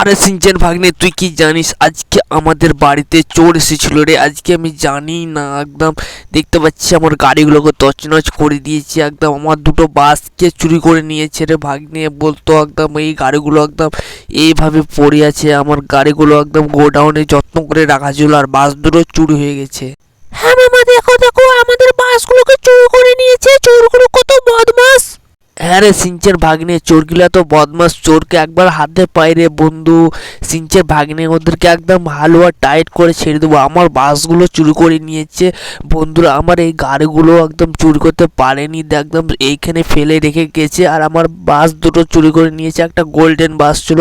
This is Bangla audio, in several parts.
আরে সিনচেন ভাগ্নে, তুই কি জানিস আজকে আমাদের বাড়িতে চোর এসেছিল রে? আজকে আমি জানি না, একদম দেখতে পাচ্ছি আমার গাড়িগুলোকে তছনছ করে দিয়েছে, একদম আমার দুটো বাসকে চুরি করে নিয়েছে রে ভাগ্নে, বলতো একদম এই গাড়িগুলো একদম এইভাবে পড়ে আছে, আমার গাড়িগুলো একদম গোডাউনে যত্ন করে রাখা ছিল আর বাস দুটো চুরি হয়ে গেছে। হ্যাঁ মামা, দেখো দেখো, আমাদের বাসগুলোকে চুরি করে নিয়েছে বদমাস হ্যাঁ রে সিনচের ভাগ্নে, চোরগুলা তো বদমাস, চোরকে একবার হাতে পাই রে বন্ধু। সিনচের ভাগ্নে ওদেরকে একদম আর টাইট করে ছেড়ে দেবো। আমার বাসগুলো চুরি করে নিয়েছে। বন্ধুরা, আমার এই গাড়িগুলো একদম চুরি করতে পারেনি। একদম এইখানে ফেলে রেখে গেছে। আর আমার বাস দুটো চুরি করে নিয়েছে। একটা গোল্ডেন বাস ছিল।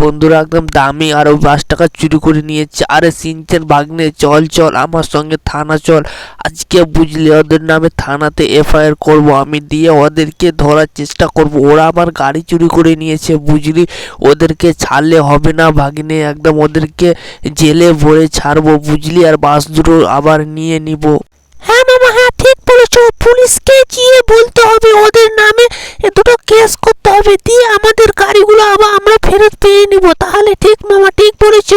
বন্ধুরা, একদম দামি। আর ওই বাসটাকে চুরি করে নিয়েছে। আরে সিনচের ভাগ্নে, চল চল, আমার সঙ্গে থানা চল। আজকে বুঝলি ওদের নামে থানাতে এফআইআর করব আমি। দিয়ে ওদেরকে ধরার চেষ্টা করব। ওরা আমার গাড়ি চুরি করে নিয়েছে, বুঝলি? ওদেরকে ছাড়লে হবে না ভাগ্নে, একদম ওদেরকে জেলে ভরে ছাড়বো, বুঝলি? আর বাস দুটো আবার নিয়ে নিব। হ্যাঁ মামা হ্যাঁ ঠিক বলেছ। পুলিশকে গিয়ে বলতে হবে, ওদের নামে দুটো কেস করতে হবে। দিয়ে আমাদের গাড়িগুলো আবার আমরা ফেরত পেয়ে নিব। তাহলে ঠিক মামা, ঠিক বলেছ।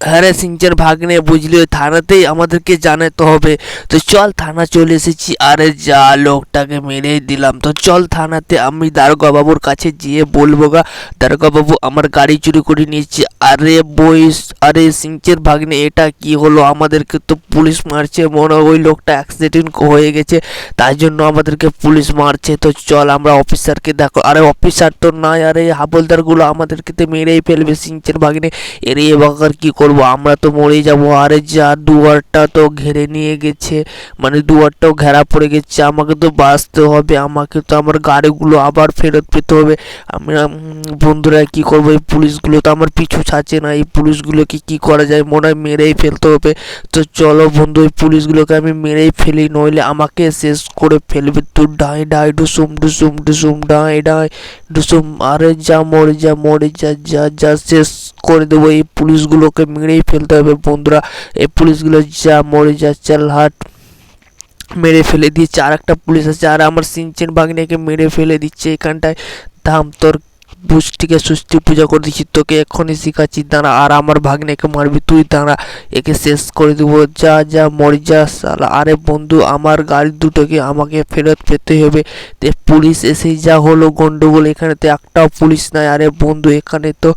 হ্যাঁ সিংচার ভাগ্নে বুঝলি ওই থানাতেই আমাদেরকে জানাতে হবে। তো চল থানা চলে এসেছি, আরে যা লোকটাকে মেরে দিলাম। তো চল থানাতে আমি দারোগা বাবুর কাছে গিয়ে বলব গা দারোগা বাবু আমার গাড়ি চুরি করে নিয়েছি আরে বইস আরে সিংচের ভাগ্নে, এটা কি হলো? আমাদেরকে তো পুলিশ মারছে, মনে ওই লোকটা অ্যাক্সিডেন্ট হয়ে গেছে, তাই জন্য আমাদেরকে পুলিশ মারছে। তো চল, আমরা অফিসারকে দেখো। আরে অফিসার তো নয় আরে হাবলদারগুলো আমাদেরকে তো মেরেই ফেলবে সিংচের ভাগ্নে। এর এবার কি করব? আমরা তো মরেই যাব। আরে যা, দুয়ারটা তো ঘেরে নিয়ে গেছে। মানে দুয়ারটাও ঘেরা পড়ে গেছে। আমাকে তো বাঁচতে হবে, আমাকে তো আমার গাড়িগুলো আবার ফেরত পেতে হবে। আমরা বন্ধুরা, কি করব? এই পুলিশগুলো তো আমার পিছু ছাড়ছে না, এই পুলিশগুলোকে কি করা যায়? মনে হয় মেরেই ফেলতে হবে। তো চলো বন্ধু, এই পুলিশগুলোকে আমি মেরেই ফেলি, নইলে আমাকে শেষ করে ফেলবে। তো ডাই ডাই, ডুসুম ডুসুম ডুসুম, ডাই ডাই, ডুসুম, আরে যা, মরে যা মরে যা যা যা, শেষ করে দেবো। এই পুলিশগুলোকে মেরেই ফেলতে হবে বন্ধুরা। এই পুলিশগুলো যা, মরে যা, চাল, হাট, মেরে ফেলে দিয়েছে। আর একটা পুলিশ আছে, আর আমার সিনচেন বাগনিয়াকে মেরে ফেলে দিচ্ছে এখানটায়। দাম তোর পুষ্টিকে সুষ্টি পূজা করে দিচ্ছি। তোকে এক্ষুনি শিখাচ্ছি, দাঁড়া, আর আমার ভাগ্নেকে মারবি। তুই দাঁড়া, একে শেষ করে দেবো। যা যা, মরে যা সালা আরে বন্ধু, আমার গাড়ি দুটোকে আমাকে ফেরত পেতে হবে। পুলিশ এসেই যা হলো গন্ডগোল এখানে তো একটাও পুলিশ নাই। আরে বন্ধু, এখানে তো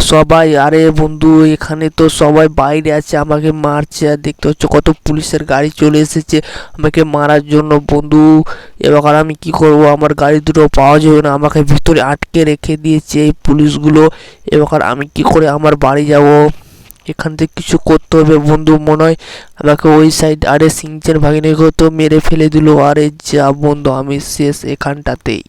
সবাই, আরে বন্ধু, এখানে তো সবাই বাইরে আছে, আমাকে মারছে। আর দেখতে হচ্ছে কত পুলিশের গাড়ি চলে এসেছে আমাকে মারার জন্য। বন্ধু, এবার আমি কি করব? আমার গাড়ি দুটো পাওয়া যাবে না। আমাকে ভিতরে আটকে রেখে দিয়েছে এই পুলিশগুলো। এবার আমি কি করে আমার বাড়ি যাব? এখান থেকে কিছু করতে হবে বন্ধু মনে হয়। আমাকে ওই সাইড আরে সিংচের ভাগিনীকেও তো মেরে ফেলে দিল। আরে যা বন্ধু, আমি শেষ এখানটাতেই।